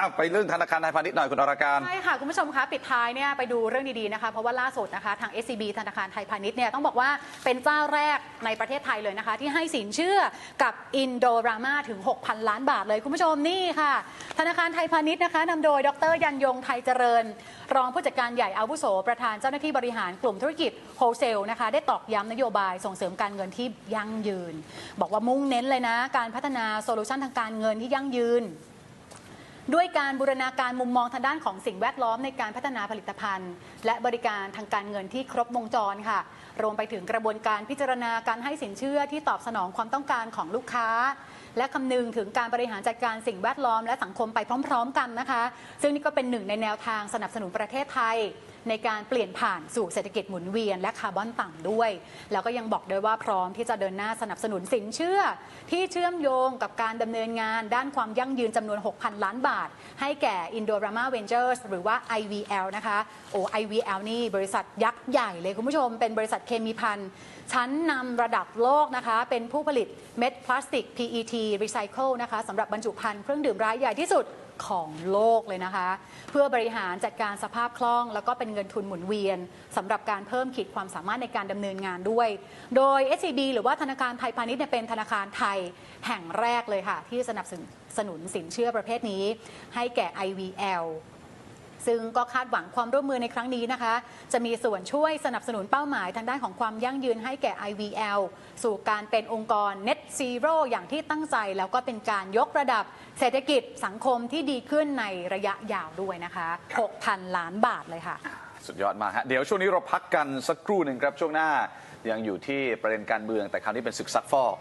อ้าวไปเรื่องธนาคารไทยพาณิชย์หน่อยคุณอรการ ใช่ค่ะ คุณผู้ชมคะปิดท้ายเนี่ยไปดูเรื่องดีๆนะคะ เพราะว่าล่าสุดนะคะทาง SCB ธนาคารไทยพาณิชย์เนี่ยต้องบอกว่าเป็นเจ้าแรกในประเทศไทยเลยนะคะ ที่ให้สินเชื่อกับอินโดรามาถึง 6,000 ล้านบาทเลยคุณผู้ชมนี่ค่ะ ธนาคารไทยพาณิชย์นะคะนำโดยดรยันยงไทยเจริญ รองผู้จัดการใหญ่อาวุโส ประธานเจ้าหน้าที่บริหารกลุ่มธุรกิจโฮเซลนะคะได้ตอกย้ำนโยบายส่งเสริมการเงินที่ยั่งยืน บอกว่ามุ่งเน้นเลยนะ การพัฒนาโซลูชันทางการเงินที่ยั่งยืน ด้วยการบูรณาการมุมมองทางด้านของสิ่งแวดล้อมในการพัฒนาผลิตภัณฑ์ และบริการทางการเงินที่ครบวงจรค่ะ รวมไปถึงกระบวนการพิจารณาการให้สินเชื่อที่ตอบสนองความต้องการของลูกค้า และคำนึงถึงการบริหารจัดการสิ่งแวดล้อมและสังคมไปพร้อม ๆ กันนะคะ ซึ่งนี่ก็เป็นหนึ่งในแนวทางสนับสนุนประเทศไทย ในการเปลี่ยนผ่านสู่เศรษฐกิจหมุนเวียน และคาร์บอนต่ำด้วย แล้วก็ยังบอกด้วยว่าพร้อมที่จะเดินหน้าสนับสนุนสินเชื่อ ที่เชื่อมโยงกับการดำเนินงานด้านความยั่งยืนจำนวน 6,000 ล้านบาท ให้แก่ Indorama Ventures หรือว่า IVL นะคะโอ้ IVL นี่บริษัทยักษ์ใหญ่เลยคุณผู้ชม เป็นบริษัทเคมีพันชั้นนำระดับโลกนะคะ เป็นผู้ผลิตเม็ดพลาสติก PET Recycle นะคะสำหรับบรรจุภัณฑ์เครื่องดื่มรายใหญ่ที่สุด ของโลกเลยนะคะ เพื่อบริหารจัดการสภาพคล่อง แล้วก็เป็นเงินทุนหมุนเวียนสำหรับการเพิ่มขีดความสามารถในการดำเนินงานด้วย โดย SCB หรือว่าธนาคารไทยพาณิชย์เนี่ยเป็นธนาคารไทยแห่งแรกเลยค่ะ ที่สนับสนุนสินเชื่อประเภทนี้ ให้แก่ IVL ซึ่งก็คาดหวังความร่วมมือในครั้งนี้นะคะ จะมีส่วนช่วยสนับสนุนเป้าหมายทางด้านของความยั่งยืนให้แก่ IVL สู่การเป็นองค์กร Net Zero อย่างที่ตั้งใจ แล้วก็เป็นการยกระดับเศรษฐกิจสังคมที่ดีขึ้นในระยะยาวด้วยนะคะ 6,000 ล้านบาทเลยค่ะ สุดยอดมากฮะ เดี๋ยวช่วงนี้เราพักกันสักครู่หนึ่งครับช่วงหน้ายังอยู่ที่ประเด็นการเมืองแต่คราวนี้เป็นศึกซักฟอก